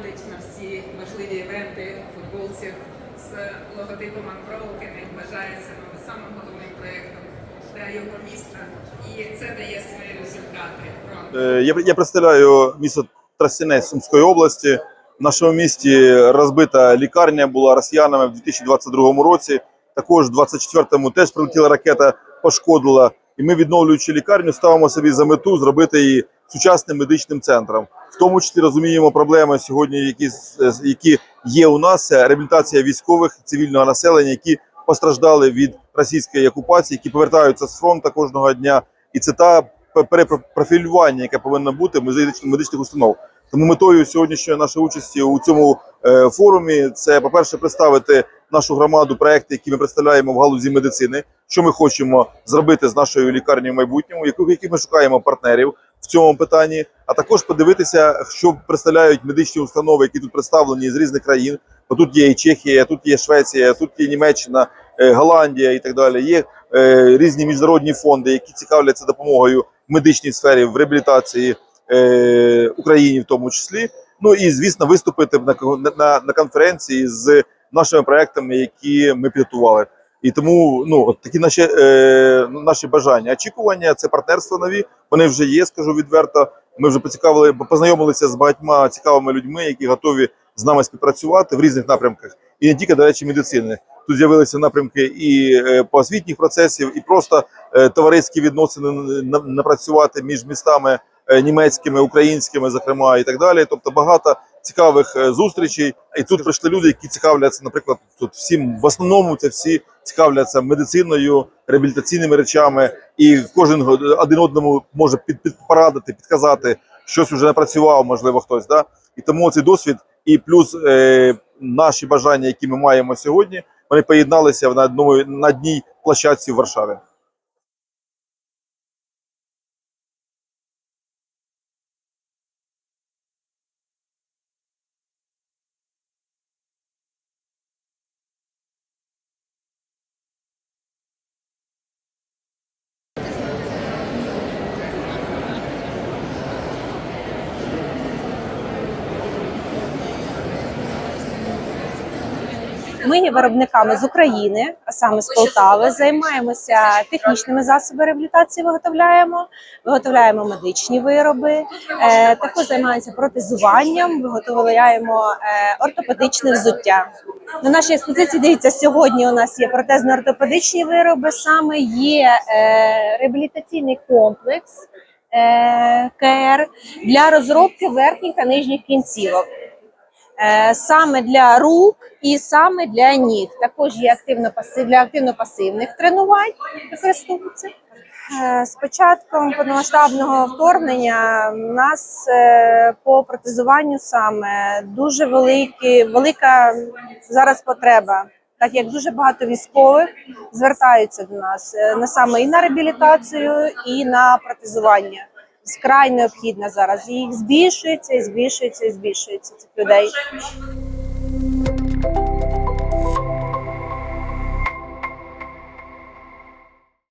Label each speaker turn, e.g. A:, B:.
A: приходить на всі можливі івенти футболці з логотипом Unbroken і вважається ну, самим головним проєктом для його міста. І це дає свої результати.
B: Е, Я, я представляю місто Тростянець Сумської області. В нашому місті розбита лікарня була росіянами в 2022 році. Також в 24-му теж прилетіла ракета, пошкодила. І ми, відновлюючи лікарню, ставимо собі за мету зробити її сучасним медичним центром. В тому числі розуміємо проблеми сьогодні, які, які є у нас. Реабілітація військових цивільного населення, які постраждали від російської окупації, які повертаються з фронту кожного дня. І це та перепрофілювання, яке повинно бути медичних установ. Тому метою сьогоднішньої нашої участі у цьому е, форумі це, по-перше, представити нашу громаду проекти, які ми представляємо в галузі медицини, що ми хочемо зробити з нашою лікарнею в майбутньому, які ми шукаємо партнерів в цьому питанні, а також подивитися, що представляють медичні установи, які тут представлені з різних країн. Бо тут є і Чехія, тут є Швеція, тут є Німеччина, е, Голландія і так далі. Є е, різні міжнародні фонди, які цікавляться допомогою в медичній сфері в реабілітації е, Україні, в тому числі. Ну і звісно, виступити на, на, на конференції з нашими проектами, які ми підготували. І тому ну такі наші, е, наші бажання. Очікування це партнерства нові. Вони вже є, скажу відверто. Ми вже поцікавили, познайомилися з багатьма цікавими людьми, які готові з нами співпрацювати в різних напрямках, і не тільки до речі, медицини. Тут з'явилися напрямки і е, по освітніх процесів, і просто е, товариські відносини напрацювати між містами е, німецькими, українськими, зокрема, і так далі. Тобто багато цікавих е, зустрічей. І тут прийшли люди, які цікавляться, наприклад, тут всім в основному це всі цікавляться медициною, реабілітаційними речами, і кожен один одному може під, під порадити, підказати, щось вже напрацював, можливо, хтось. Да? І тому цей досвід, і плюс е, наші бажання, які ми маємо сьогодні, вони поєдналися на одному на одній площадці в Варшаві.
C: Ми є виробниками з України, а саме з Полтави. Займаємося технічними засобами реабілітації. Виготовляємо, виготовляємо медичні вироби. Е, також займаємося протезуванням, виготовляємо е, ортопедичне взуття. На нашій експозиції дивіться, сьогодні у нас є протезно-ортопедичні вироби. Саме є е, реабілітаційний комплекс КР для розробки верхніх та нижніх кінцівок. Е, саме для рук і саме для ніг. Також є активно для активно-пасивних тренувань використовується. Е, З початком повномасштабного вторгнення у нас е, по протезуванню саме дуже великі, велика зараз потреба, так як дуже багато військових звертаються до нас не саме і на реабілітацію, і на протезування. Вкрай необхідна зараз. І їх збільшується, і збільшується, і збільшується цих людей.